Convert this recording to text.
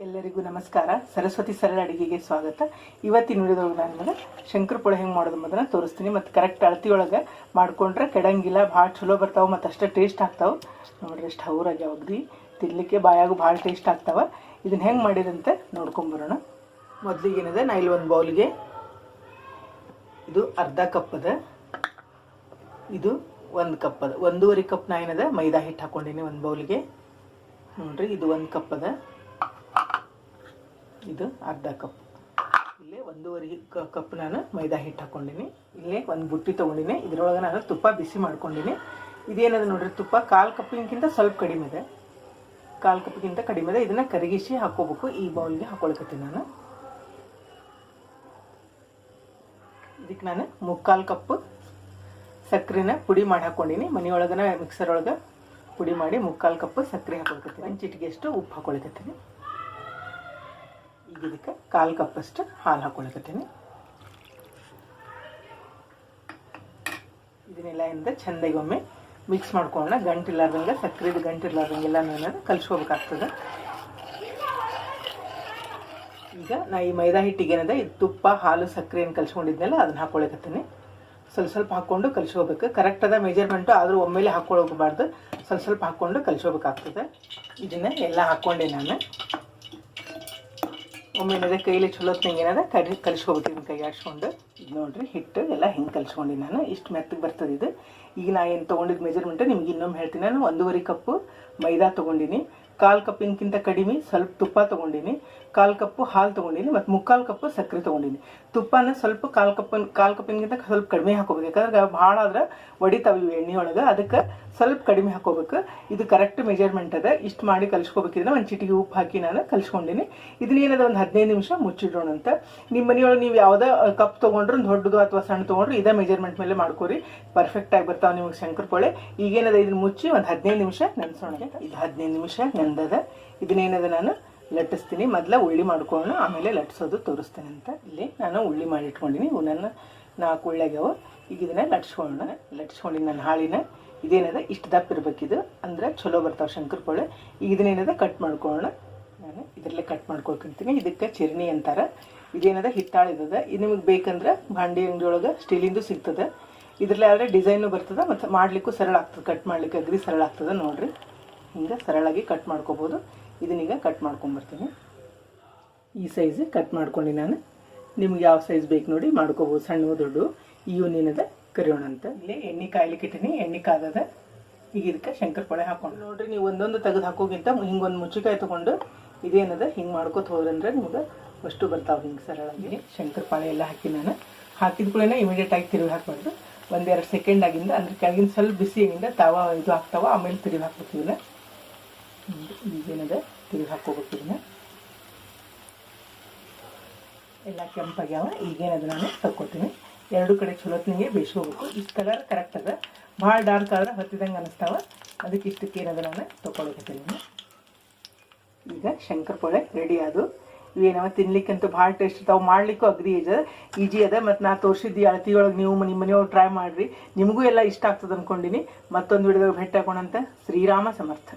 ನಮಸ್ಕಾರ. ಸರಸ್ವತಿ ಸರಳ ಅಡುಗೆಗೆ ಸ್ವಾಗತ. ಇವತ್ತಿನ ವಿಡಿಯೋದೊಳಗೆ ನಾನು ನಿಮಗೆ ಪುಳ ಹೆಂಗೆ ಮಾಡೋದು ಮೊದಲು ತೋರಿಸ್ತೀನಿ. ಮತ್ತು ಕರೆಕ್ಟ್ ಅಳತಿಯೊಳಗೆ ಮಾಡ್ಕೊಂಡ್ರೆ ಕೆಡಂಗಿಲ್ಲ, ಭಾಳ ಚಲೋ ಬರ್ತಾವೆ ಮತ್ತು ಅಷ್ಟೇ ಟೇಸ್ಟ್ ಆಗ್ತಾವೆ. ನೋಡ್ರಿ ಎಷ್ಟು ಹೌರಾಗಿ ಅಗದಿ ತಿನ್ನಲಿಕ್ಕೆ ಬಾಯಾಗು ಭಾಳ ಟೇಸ್ಟ್ ಆಗ್ತಾವೆ. ಇದನ್ನು ಹೆಂಗೆ ಮಾಡಿದಂತ ನೋಡ್ಕೊಂಬರೋಣ. ಮೊದಲಿಗೇನಿದೆ ನಾ ಇಲ್ಲಿ ಒಂದು ಬೌಲ್ಗೆ ಇದು ಅರ್ಧ ಕಪ್ ಅದ ಇದು ಒಂದು ಕಪ್ ಅದ ಒಂದೂವರೆ ಕಪ್ ನಾ ಏನದ? ಮೈದಾ ಹಿಟ್ಟು ಹಾಕ್ಕೊಂಡೀನಿ ಒಂದು ಬೌಲ್ಗೆ. ನೋಡ್ರಿ, ಇದು ಒಂದು ಕಪ್ ಅದ ಇದು ಅರ್ಧ ಕಪ್. ಇಲ್ಲೇ ಒಂದೂವರೆ ಕಪ್ ನಾನು ಮೈದಾ ಹಿಟ್ಟು ಹಾಕೊಂಡಿನಿ ಇಲ್ಲೇ ಒಂದು ಬುಟ್ಟಿ ತೊಗೊಂಡಿನಿ. ಇದ್ರೊಳಗೆ ನಾನು ತುಪ್ಪ ಬಿಸಿ ಮಾಡ್ಕೊಂಡಿನಿ. ಇದೇನದು ನೋಡ್ರಿ, ತುಪ್ಪ ಕಾಲು ಕಪ್ಪಿಗಿಂತ ಸ್ವಲ್ಪ ಕಡಿಮೆ ಇದೆ. ಕಾಲು ಕಪ್ಪಿಗಿಂತ ಕಡಿಮೆ ಇದೆ. ಇದನ್ನು ಕರಗಿಸಿ ಹಾಕೋಬೇಕು. ಈ ಬೌಲ್ಗೆ ಹಾಕೊಳ್ಕತ್ತೀನಿ ನಾನು. ಇದಕ್ಕೆ ನಾನು ಮುಕ್ಕಾಲು ಕಪ್ ಸಕ್ಕರೆನ ಪುಡಿ ಮಾಡಿ ಹಾಕ್ಕೊಂಡಿನಿ ಮನೆಯೊಳಗನ ಮಿಕ್ಸರ್ ಒಳಗೆ ಪುಡಿ ಮಾಡಿ ಮುಕ್ಕಾಲು ಕಪ್ ಸಕ್ಕರೆ ಹಾಕೊಳ್ಕತ್ತೀನಿ. ಒಂದು ಚಿಟಿಗೆಷ್ಟು ಉಪ್ಪು ಹಾಕೊಳಕತ್ತೀನಿ. ಇದಕ್ಕೆ ಕಾಲು ಕಪ್ಪಷ್ಟು ಹಾಲು ಹಾಕೊಳಕತ್ತೀನಿ ಇದನ್ನೆಲ್ಲ ಇಂದ ಚೆಂದಾಗಿ ಒಮ್ಮೆ ಮಿಕ್ಸ್ ಮಾಡ್ಕೊಳ್ಳೋಣ. ಗಂಟಿಲ್ಲಾರ್ದಂಗೆ, ಸಕ್ಕರೆದು ಗಂಟಿಲ್ಲಾರ್ದಂಗೆಲ್ಲ ನಾನು ಕಲಿಸ್ಕೋಬೇಕಾಗ್ತದೆ. ಈಗ ನಾ ಈ ಮೈದಾ ಹಿಟ್ಟಿಗೆ ಏನದ? ಇದು ತುಪ್ಪ, ಹಾಲು, ಸಕ್ಕರೆ ಏನು ಅದನ್ನ ಹಾಕೊಳಕತ್ತೀನಿ ಸ್ವಲ್ಪ ಸ್ವಲ್ಪ ಹಾಕ್ಕೊಂಡು ಕಲಿಸ್ಕೋಬೇಕು. ಕರೆಕ್ಟ್ ಅದ ಮೆಜರ್ಮೆಂಟು ಆದರೂ ಒಮ್ಮೆಲೆ ಹಾಕ್ಕೊಳ್ಳೋಗಬಾರ್ದು ಸ್ವಲ್ಪ ಸ್ವಲ್ಪ ಹಾಕ್ಕೊಂಡು ಕಲಿಸ್ಕೋಬೇಕಾಗ್ತದೆ. ಇದನ್ನ ಎಲ್ಲ ಹಾಕ್ಕೊಂಡೆ ನಾನು. ಒಮ್ಮೆ ಏನದ ಕೈಲಿ ಚಲೋತ್ನಂಗೆ ಏನದ ಕಡಿ ಕಲಿಸ್ಕೋಬೇಕು ಇದನ್ನ ಕೈ ಆಡ್ಸ್ಕೊಂಡು ನೋಡ್ರಿ, ಹಿಟ್ಟು ಎಲ್ಲ ಹಿಂಗೆ ಕಲ್ಸ್ಕೊಂಡು ನಾನು. ಇಷ್ಟು ಮೆತ್ತಗೆ ಬರ್ತದೆ ಇದು. ಈಗ ನಾ ಏನು ತೊಗೊಂಡಿದ್ದು ಮೆಜರ್ಮೆಂಟ್ ನಿಮ್ಗೆ ಇನ್ನೊಮ್ಮೆ ಹೇಳ್ತೀನಿ. ನಾನು ಒಂದೂವರೆ ಕಪ್ಪು ಮೈದಾ ತೊಗೊಂಡಿನಿ. ಕಾಲು ಕಪ್ಪಿನಕ್ಕಿಂತ ಕಡಿಮೆ ಸ್ವಲ್ಪ ತುಪ್ಪ ತೊಗೊಂಡಿನಿ. ಕಾಲು ಕಪ್ಪು ಹಾಲು ತೊಗೊಂಡಿನಿ ಮತ್ತು ಮುಕ್ಕಾಲು ಕಪ್ಪು ಸಕ್ಕರೆ ತೊಗೊಂಡಿನಿ. ತುಪ್ಪನ ಸ್ವಲ್ಪ ಕಾಲು ಕಪ್ಪಿನ, ಕಾಲು ಕಪ್ಪಿನಕ್ಕಿಂತ ಸ್ವಲ್ಪ ಕಡಿಮೆ ಹಾಕೋಬೇಕು. ಯಾಕಂದ್ರೆ ಭಾಳ ಆದ್ರೆ ಒಡಿತಾವೆ ಇವು ಎಣ್ಣೆ ಒಳಗೆ. ಅದಕ್ಕೆ ಸ್ವಲ್ಪ ಕಡಿಮೆ ಹಾಕೋಬೇಕು. ಇದು ಕರೆಕ್ಟ್ ಮೆಜರ್ಮೆಂಟ್ ಅದ. ಇಷ್ಟು ಮಾಡಿ ಕಲಿಸ್ಕೋಬೇಕಿದ್ರೆ ಒಂದು ಚಿಟಿಗೆ ಉಪ್ಪು ಹಾಕಿ ನಾನು ಕಲಿಸ್ಕೊಂಡಿನಿ. ಇದನ್ನ ಏನದ ಒಂದು ಹದಿನೈದು ನಿಮಿಷ ಮುಚ್ಚಿಡೋಣ ಅಂತ ನಿಮ್ಮ ಮನೆಯೊಳಗೆ ನೀವು ಯಾವುದೇ ಕಪ್ ತೊಗೊಂಡ್ರು ದೊಡ್ಡದು ಅಥವಾ ಸಣ್ಣ ತೊಗೊಂಡ್ರು ಇದೇ ಮೆಜರ್ಮೆಂಟ್ ಮೇಲೆ ಮಾಡ್ಕೊರಿ. ಪರ್ಫೆಕ್ಟ್ ಆಗಿ ಬರ್ತಾವೆ ನಿಮಗೆ ಶಂಕರಪೊಳೆ ಈಗೇನದ ಇದನ್ನ ಮುಚ್ಚಿ ಒಂದು ಹದಿನೈದು ನಿಮಿಷ ನೆನೆಸೋಣ. ಇದು ಹದಿನೈದು ನಿಮಿಷ ನೆಂದದ ಇದನ್ನೇನದ ನಾನು? ಲಟ್ಟಿಸ್ತೀನಿ. ಮೊದಲ ಉಳ್ಳಿ ಮಾಡ್ಕೊಳ್ಳೋಣ ಆಮೇಲೆ ಲಟ್ಸೋದು ತೋರಿಸ್ತೇನೆ ಅಂತ. ಇಲ್ಲಿ ನಾನು ಉಳ್ಳಿ ಮಾಡಿ ಇಟ್ಕೊಂಡಿನಿ. ಇವು ನನ್ನ ನಾಲ್ಕು ಉಳ್ಳಾಗ್ಯಾವ ಈಗ ಇದನ್ನ ಲಟ್ಸ್ಕೊಳ್ಳೋಣ. ಲಟ್ಸ್ಕೊಂಡಿನಿ ನನ್ನ ಹಾಳಿನ ಇದೇನದ? ಇಷ್ಟು ದಪ್ಪ ಇರ್ಬೇಕಿದು ಅಂದ್ರೆ ಚಲೋ ಬರ್ತಾವೆ ಶಂಕರಪೊಳೆ ಈಗ ಇದನ್ನೇನದ? ಕಟ್ ಮಾಡ್ಕೊಳ್ಳೋಣ ನಾನು ಇದರಲ್ಲೇ ಕಟ್ ಮಾಡ್ಕೊಳ್ಕೊಂತೀನಿ. ಇದಕ್ಕೆ ಚಿರ್ಣಿ ಅಂತಾರೆ. ಇದೇನದ? ಹಿತ್ತಾಳಿದದ. ಇದು ನಿಮಗೆ ಬೇಕಂದ್ರೆ ಭಾಂಡಿ ಅಂಗಡಿಯೊಳಗೆ ಸ್ಟೀಲಿಂದು ಸಿಗ್ತದೆ. ಇದರಲ್ಲಿ ಆದರೆ ಡಿಸೈನು ಬರ್ತದೆ ಮತ್ತು ಮಾಡಲಿಕ್ಕೂ ಸರಳ ಆಗ್ತದೆ. ಕಟ್ ಮಾಡ್ಲಿಕ್ಕೆ ಅಗ್ರಿ ಸರಳ ಆಗ್ತದೆ ನೋಡಿರಿ. ಹಿಂಗೆ ಸರಳಾಗಿ ಕಟ್ ಮಾಡ್ಕೋಬೋದು. ಇದನ್ನೀಗ ಕಟ್ ಮಾಡ್ಕೊಂಬರ್ತೀನಿ. ಈ ಸೈಜ್ ಕಟ್ ಮಾಡ್ಕೊಂಡು ನಾನು. ನಿಮ್ಗೆ ಯಾವ ಸೈಜ್ ಬೇಕು ನೋಡಿ ಮಾಡ್ಕೋಬೋದು. ಸಣ್ಣ ದೊಡ್ಡ ಇವನೇನದ ಕರಿಯೋಣ ಅಂತ. ಇಲ್ಲಿ ಎಣ್ಣೆ ಕಾಯ್ಲಿಕ್ಕೆ ಇಟ್ಟಿನಿ. ಎಣ್ಣೆ ಕಾದದ. ಈಗ ಇದಕ್ಕೆ ಶಂಕರಪೊಳೆ ಹಾಕೊಂಡು ನೋಡ್ರಿ, ನೀವು ಒಂದೊಂದು ತೆಗೆದು ಹಾಕೋಗಿಂತ ಹಿಂಗೆ ಒಂದು ಮುಚ್ಚಿಕಾಯಿ ತೊಗೊಂಡು ಇದೇನದ? ಹಿಂಗೆ ಮಾಡ್ಕೊತ ಹೋದ್ರಂದ್ರೆ ನಿಮ್ಗೆ ಅಷ್ಟು ಬರ್ತಾವೆ ಹಿಂಗೆ ಸರಳಾಗಿ ಶಂಕರಪಾಳೆ ಎಲ್ಲ ಹಾಕಿ ನಾನು. ಹಾಕಿದ ಕೂಡ ಇಮಿಡಿಯೇಟ್ ಆಗಿ ತಿರುಗಿ ಹಾಕ್ಬಾರ್ದು. ಒಂದೆರಡು ಸೆಕೆಂಡ್ ಆಗಿಂದ, ಅಂದ್ರೆ ಕೆಳಗಿನ ಸ್ವಲ್ಪ ಬಿಸಿ ಆಗಿಂದ ತಾವ ಇದು ಹಾಕ್ತಾವ, ಆಮೇಲೆ ತಿರುಗಿ ಹಾಕ್ಬೇಕು ಇವನ್ನ ಈಗೇನದ? ತಿರುಗಿ ಹಾಕೋಬೇಕು ಇದನ್ನ ಎಲ್ಲ ಕೆಂಪಾಗ್ಯಾವ. ಈಗೇನದ ನಾನು? ತಕ್ಕೊತೀನಿ. ಎರಡು ಕಡೆ ಚಲೋತ್ನಿಗೆ ಬೇಯಿಸ್ಕೋಬೇಕು. ಇಷ್ಟು ಕಲರ್ ಕರೆಕ್ಟ್ ಅದ. ಭಾಳ ಡಾರ್ಕ್ ಆದ್ರೆ ಹತ್ತಿದಂಗೆ ಅನಿಸ್ತಾವ. ಅದಕ್ಕೆ ಇಷ್ಟಕ್ಕೆ ಏನದ ನಾನು ತೊಗೊಳಕತ್ತೀನಿ ಈಗ ಶಂಕರಪೊಳೆ ರೆಡಿ ಅದು. ಇವೇನವ ತಿನ್ಲಿಕ್ಕಂತೂ ಭಾಳ ಟೇಸ್ಟ್ ಇರ್ತಾವೆ. ಮಾಡ್ಲಿಕ್ಕೂ ಅಗ್ರಿ ಇದೆ ಈಜಿ ಅದ, ಮತ್ತು ನಾ ತೋರಿಸಿದ್ದು ಅಳತಿಯೊಳಗೆ ನೀವು ನಿಮ್ಮ ಮನೆಯೊಳಗೆ ಟ್ರೈ ಮಾಡಿರಿ. ನಿಮಗೂ ಎಲ್ಲ ಇಷ್ಟ ಆಗ್ತದೆ ಅಂದ್ಕೊಂಡಿನಿ ಮತ್ತೊಂದು ವಿಡಿಯೋದಾಗ ಭೇಟಿ ಹಾಕೋಣಂತ ಶ್ರೀರಾಮ ಸಮರ್ಥ.